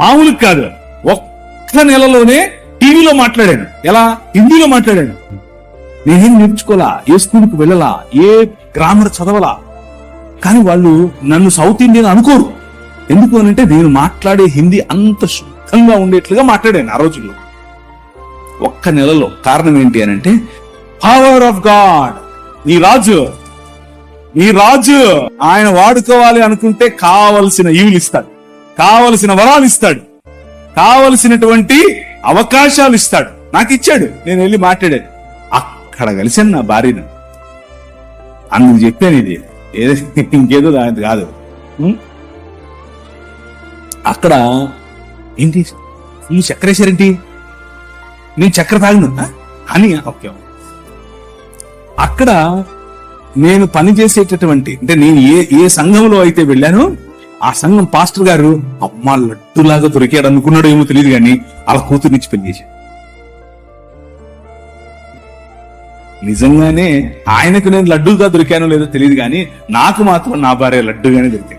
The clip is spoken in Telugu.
మామూలు కాదు. ఒక్క నెలలోనే టీవీలో మాట్లాడాను. ఎలా? హిందీలో మాట్లాడాను. నేనేం నేర్చుకోలా ఏ స్కూల్కి వెళ్ళలా? ఏ గ్రామర్ చదవలా? కానీ వాళ్ళు నన్ను సౌత్ ఇండియన్ అనుకోరు. ఎందుకు అనంటే నేను మాట్లాడే హిందీ అంత శుద్ధంగా ఉండేట్లుగా మాట్లాడాను ఆ రోజుల్లో. ఒక్క నెలలో కారణం ఏంటి అని అంటే పవర్ ఆఫ్ గాడ్ నీ రాజు. నీ రాజు. ఆయన వాడుకోవాలి అనుకుంటే కావలసిన ఈవులు ఇస్తాడు కావలసిన వరాలు ఇస్తాడు కావలసినటువంటి అవకాశాలు ఇస్తాడు నాకు ఇచ్చాడు నేను వెళ్ళి మాట్లాడాను. అక్కడ కలిసాను నా భార్యను. అందుకు చెప్పాను ఇది. ఏదో ఇంకేదో దాని కాదు. అక్కడ ఏంటి? ఈ చక్కెర ఏంటి నేను చక్కెర తాగను. అని ఓకే. అక్కడ నేను పని చేసేటటువంటి అంటే నేను ఏ ఏ సంఘంలో అయితే వెళ్ళానో ఆ సంఘం పాస్టర్ గారు అమ్మ లడ్డులాగా దొరికాడు అనుకున్నాడో ఏమో తెలియదు కానీ అలా కూతురునిచ్చి పెళ్ళి చేశాడు. నిజంగానే ఆయనకు నేను లడ్డూగా దొరికానో లేదో తెలియదు కానీ నాకు మాత్రం నా భార్య లడ్డుగానే దొరికాను